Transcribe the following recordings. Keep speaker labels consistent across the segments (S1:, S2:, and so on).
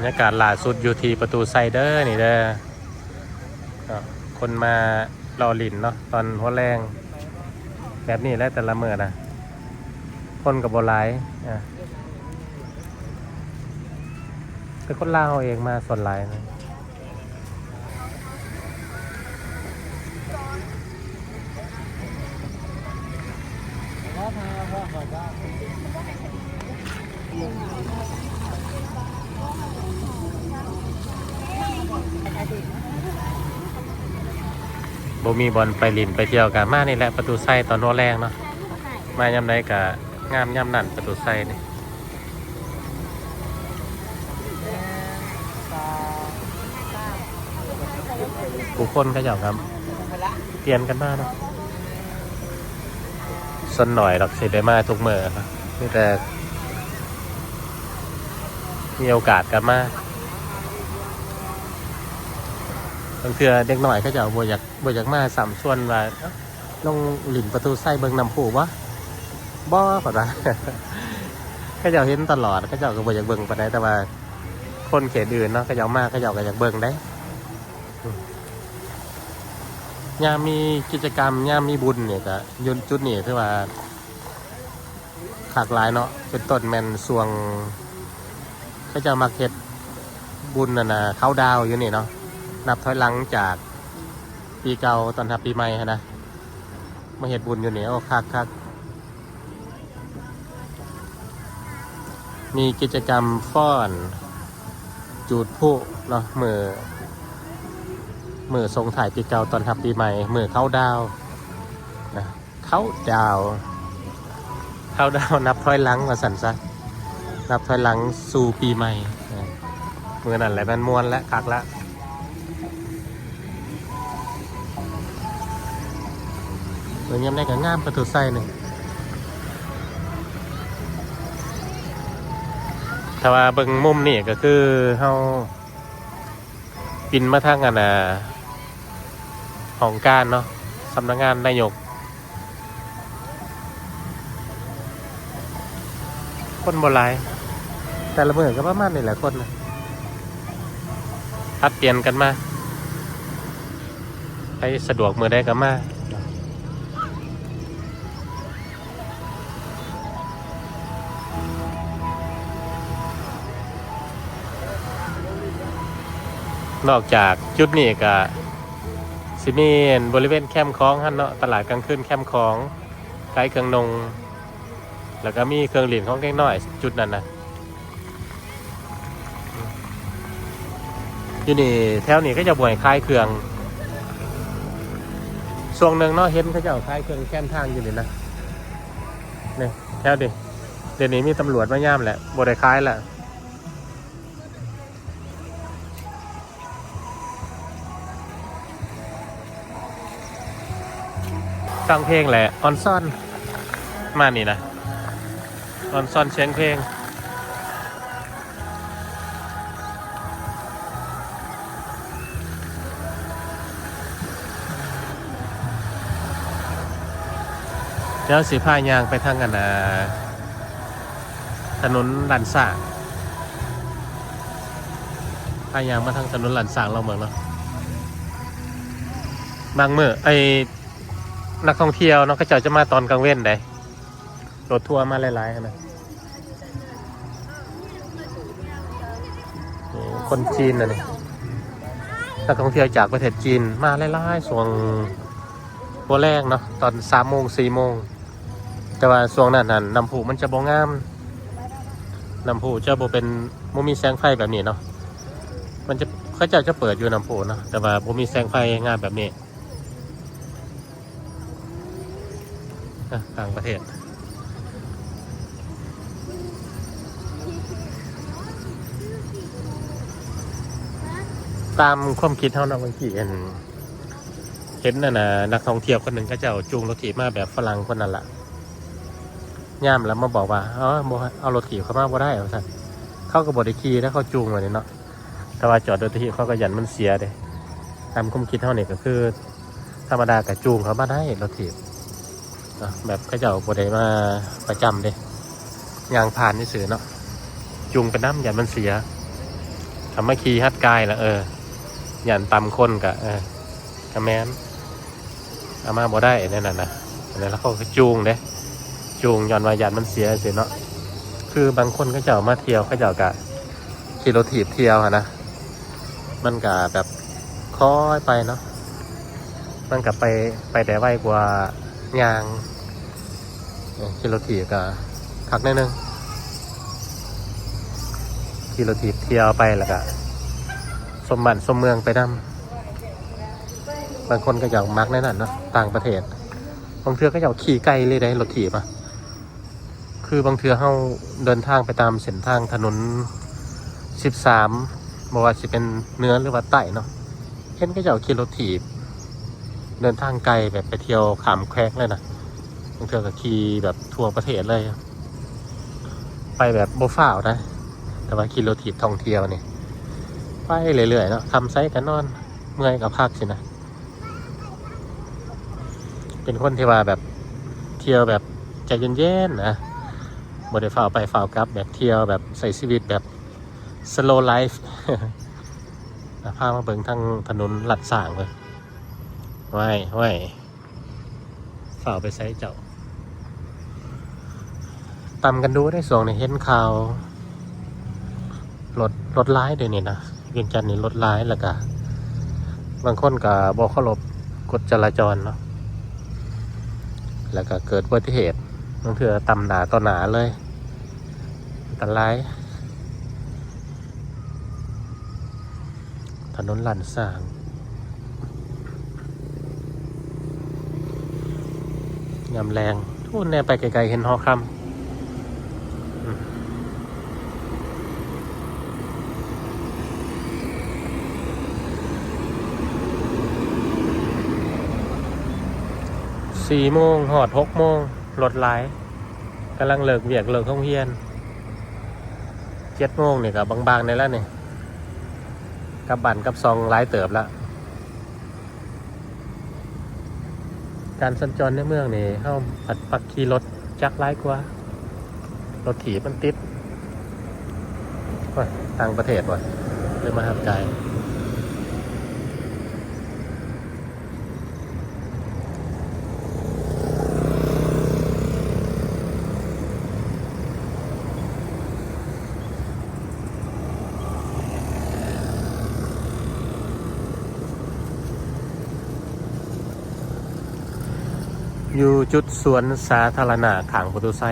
S1: รรยากาศล่าสุดอยู่ที่ประตูไซเดอร์นี่เด้อคนมารอหลินเนาะตอนหัวแรง แบบนี้แล้วแต่ละเมื่อนะคนกับโบหลายอะเป็นคนลาวเองมาส่วนหลายนะ บ่มีบอลไปลินไปเที่ยวกันมานี่แหละประตูไซตอนหัวแรงเนาะมายำใดกะงามยำนั่นประตูไซนี่ผู้คนก็อยากครับเปลี่ยนกันมาเนาะสนหน่อยดอกสิได้มาทุกเมื่อครับนี่แต่มีโอกาสกันมา บางเทือเด็กหน่อยเขาจะเอาบอยากบอยากมาสามส่วนว่าลงหลินประตูไส้เบิงนำผูวะบ่ปะนะเขาจะเห็นตลอดเขาจะก็บอยากเบิงปะไดแต่ว่า คนเขตอื่นเนาะเขาจะเอามาเขาจะก็อยากเบิงได้ยามมีกิจกรรมยามมีบุญเนี่ยก็ยนจุดนี่คือว่าขากหลายเนาะเป็นต้นแมนสวงก็จะมาเก็ตบุญน่ะนะเข้าดาวอยู่นี่เนาะ นับถอยหลังจากปีเก่าตอนทับปีใหม่หั้นะ มาเห็ดบุญอยู่เนี่โอ้คักคักมีกิจกรรมฟ้อน จูดผู้เนาะมือมือทรงถ่ายปีเก่าตอนทับปีใหม่มือเข้าดาวนะเข้าดาว เข้าดาวนับถอยหลังมาสันซะนับถอยหลังสู่ปีใหม่เออเมื่อนั้นแหละมันมวนและคักละ เมื่อยังได้กับงามประตูไส้หนึ่งถ้าว่าเบิ่งมุมนี่ก็คือเฮาปินมาทางกันนะของการเนาะสำนักงานนายก คนโบราณแต่ละเมือก็ประมาณนี่แหละคนนะพัดเปลี่ยนกันมาให้สะดวกมือได้ก็มา นอกจากจุดนี้ก็สิมีบริเวณแคมคลองฮันเนาะตลาดกลางคืนแคมคลองขายเครื่องนง แล้วก็มีเครื่องหลินของแก้งน้อย จุดนั้นนะอยู่นี่แถวนี้ก็จะบ่วยคลายเครื่องช่วงหนึ่งเนาะเห็นเขาจะเอาคลายเครื่องแค้นทางอยู่นี่นะเนี่ยแถวดิเดี๋ยวนี้มีตำรวจมาย่ามแหละบ่ได้คลายแหละ ฟังเพลงแหละออนซ่อนมานี่นะออนซ่อนเชียงเพลงเดี๋ยวสีผ้ายางไปทางกันนะถนนลันสางผ้ายางมาทางถนนลันสางเราเหมืองเนาะบางเมื่อไอ นักท่องเที่ยวเนาะก็เจ้าจะมาตอนกลางเว้นได้รถทัวร์มาหลายๆนะคนจีนนะนี่นักท่องเที่ยวจากประเทศจีนมาหลายๆส่วงตัวแรกเนาะตอนสามโมงสี่โมงแต่ว่าช่วงนั้นนั่นน้ำผูมันจะบ่งามน้ำผูจะบ่เป็นบ่มีแสงไฟแบบนี้เนาะมันจะเขาจะจะเปิดอยู่น้ำผูเนาะแต่ว่าบ่มีแสงไฟงามแบบนี้ ต่างประเทศตามความคิดเท่านั้นบางทีเห็นเห็นน่ะนะนักท่องเที่ยวคนหนึ่งก็จะเอาจูงรถถีบมาแบบฝรั่งคนนั้นละย่ามแล้วมาบอกว่าเอาบ่เอารถถีบเขามาบ่ได้เอาสั่นเขาก็บอได้ขี่แล้วเขาจูงมาเนี่ยเนาะแต่ว่าจอดรถถีบเขาก็ยันมันเสียเด้ตามความคิดเท่านี้ก็คือ ธรรมดากับจูงเขามาได้รถถีบ นะแบบเขาจะเอาบได้มาประจำเด้ยางผ่านนี่สือเนาะจูงไปน้ำหยันมันเสียามาขี่ฮัดกายละเออหยันตำคนกะเออกะแมนเอามาบ่ได้นั่นน่ะนะอันนั้นแล้วเขาก็จูงเด้จูงย้อนวายันมันเสียสิเนาะคือบางคนก็จะเอามาเที่ยวเขาจะเอากะขี่รถถีบเที่ยวอะนะมันกะแบบค่อยไปเนาะมันกะไปไปแต่ไวกว่ายาง ขี่รถถีบกะพักนิดนึงขี่รถถีบเที่ยวไปแล้วก็สมบัติสมเมืองไปนำบางคนก็อยากมักแน่นอนเนาะต่างประเทศ บางเทือก็อยากขี่ไกลเลยได้รถถีบอะคือบางเทือเขาเดินทางไปตามเส้นทางถนนสิบสามบอกว่าจะเป็นเนื้อหรือว่าไต่เนาะเห็นก็อยากขี่รถถีบ เดินทางไกลแบบไปเที่ยวขามแควกเลยนะ บางเทือก็ขี่แบบทั่วประเทศเลย ไปแบบโบฟ้าวนะ แต่ว่าขี่รถถีบท่องเที่ยวนี่ไปเรื่อยๆเนาะทำไซกันนอน เมื่อยกับพักสินะ เป็นคนที่ว่าแบบเที่ยวแบบใจเย็นๆนะบไดฝ่าวไปฝ่าวกลับ แบบเที่ยวแบบใส่ชีวิตแบบ slow life พามาเบิ่งทางถนนหลัดสางเลยว้ายว้ายฝ่าวไปไซเจ้า ตำกันดูได้ส่วงในเห็นข่าวรถรถร้ายเดี๋ยวนี้นะเวียงจันทน์นี่รถร้ายแล้วก็บางคนก็บอกเคารพกฎจราจรเนาะแล้วก็เกิดอุบัติเหตุบางเถื่อตำหนาต่อหนาเลยอันตรายถนนหลันสร้างยำแรงทุ่นแน่ไปไกลๆเห็นหอคำ สี่โมงหอดหกโมงรถหลกำลังเลิกเวียกเลิกห้องเฮียนเจ็ดโมงเนี่ยกับบางๆในแล้วเนี่ยกับบันกับซองหลายเติบละการสัญจรในเมืองนี่เข้าผัดปักขี่รถจักรหลายกว่ารถถีบมันติดต่างประเทศว่ะเลยมาหับใจ อยู่ จุดสวนสาธารณะขางประตูไซ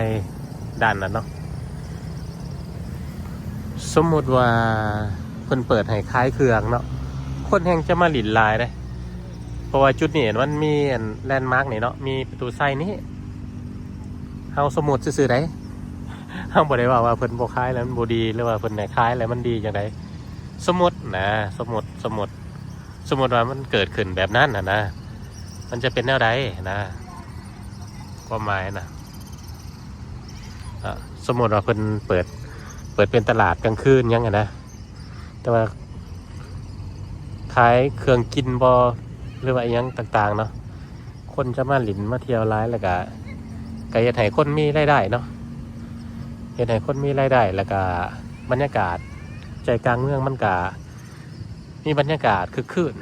S1: ด้านนั้นเนาะสมมติว่าเพิ่นเปิดให้ขายเครื่องเนาะคนแห่งจะมาหลินลายเลยเพราะว่าจุดนี้มันมีแลนด์มาร์กนี่เนาะมีประตูไซนี้เฮาสมมุดซื่อๆได้เฮาบ่ได้ว่าว่าเพิ่นบ่ขายแล้วมันบ่ดีหรือว่าเพิ่นไหนขายแล้วมันดีจังไดสมมตินะสมมติสมมติสมมติว่ามันเกิดขึ้นแบบนั้นน่ะนะมันจะเป็นแนวใดนะ ความหมายนะอะสมมติว่าเพิ่นเปิด เปิดเป็นตลาดกลางคืนยังไงนะ แต่ว่าขายเครื่องกินบอหรือว่าอิหยังต่างๆเนาะ คนจะมาหลินมาเที่ยวร้ายแล้วก็ก็เฮ็ดให้คนมีรายได้เนาะเฮ็ดให้คนมีรายได้แล้วก็บรรยากาศใจกลางเมืองมันก็มีบรรยากาศคือคืน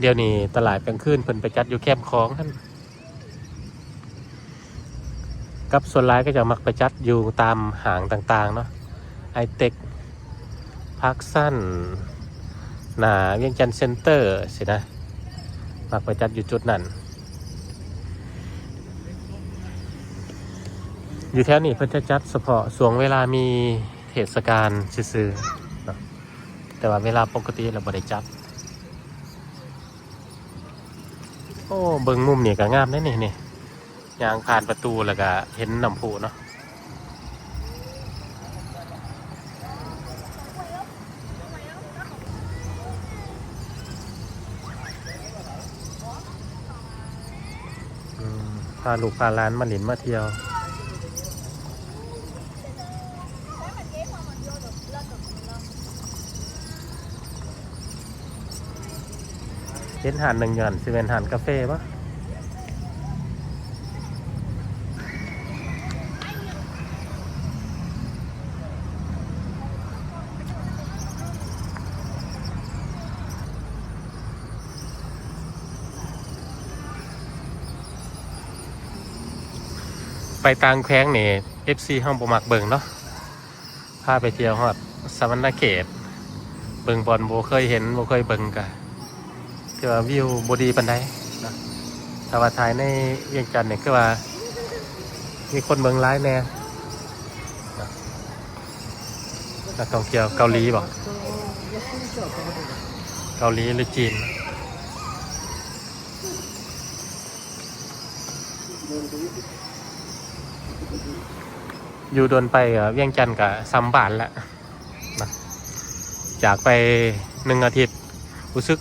S1: เดี๋ยวนี้ตลาดกลางคืนเพิ่นไปจัดอยู่แคมป์ของท่าน กับส่วนร้ายก็จะมักไปจัดอยู่ตามหางต่างๆเนาะไอเต็กพักสั้นหนาเวียงจันทน์เซ็นเตอร์สินะ มักไปจัดอยู่จุดนั้น อยู่แถวนี้เพิ่นจะจัดเฉพาะช่วงเวลามีเทศกาลซื่อๆเนาะแต่ว่าเวลาปกติเราบ่ได้จัด โอ้ เบิงมุมนี่ก็งามได้นี่นี่ ยางผ่านประตูแล้วก็เห็นน้ำพุเนาะพาลูกพาหลานมาหลินมาเที่ยวเห็นหานหนึ่งหย่อนสิเป็นหานกาแฟปะ ต่างแข้งนี่ FC ห้องบ่มักเบิ่งเนาะพาไปเที่ยวฮอดสวรรณเขตเบิ่งบอลบ่เคยเห็นบ่เคยเบิ่งกะคือว่าวิวบ่ดีปานใดนาะแต่ว่าถ่ายในเวียงจันทน์นี่คือว่า มีคนเบิ่งหลายแน่นะนักท่องเที่ยวเกาหลีบ่เกาหลีหรือจีน อยู่โดนไปเวียงจันทน์กับซัมบานแล้วนะจากไปหนึ่งอาทิตย์รู้สึก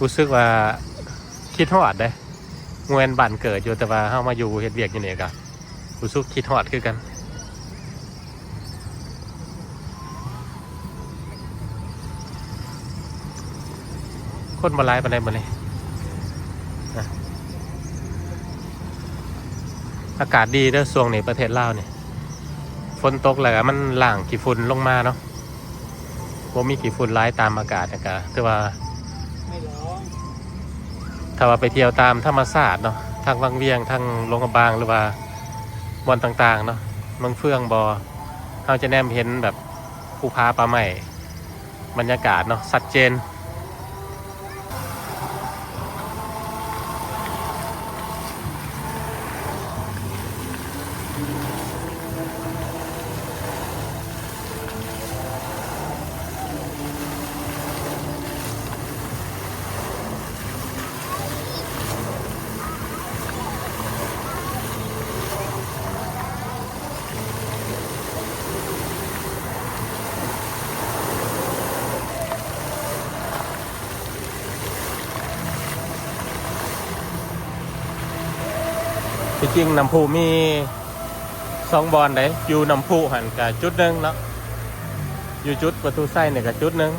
S1: รู้สึกว่าคิดฮอดได้เงวนบ้านเกิดอยู่แต่ว่าเข้ามาอยู่เฮ็ดเวียกอยู่เนี่ยกะรู้สึกคิดฮอดคือกันคนมาไล่ปานใดบ่เลย อากาศดีเด้อช่วงนี้ประเทศลาวเนี่ยฝนตกแล้วก็มันล่างกี่ฝุ่นลงมาเนาะว่ามีกี่ฝุ่นร้ายตามอากาศนะกะแต่ว่า
S2: ไม่ร้อง
S1: ถ้าว่าไปเที่ยวตามธรรมศาสตร์เนาะทางวังเวียงทางลงกระบางหรือว่าบอนต่างๆเนาะเมืองเฟื่องบอเราจะแนมเห็นแบบภูพาปลาใหม่บรรยากาศเนาะชัดเจน จริงน้ำพุมีสองบอลได้อยู่น้ำพุหันกับจุดหนึ่งเนาะอยู่จุดประตูไส้เนี่ยกับจุดหนึ่ง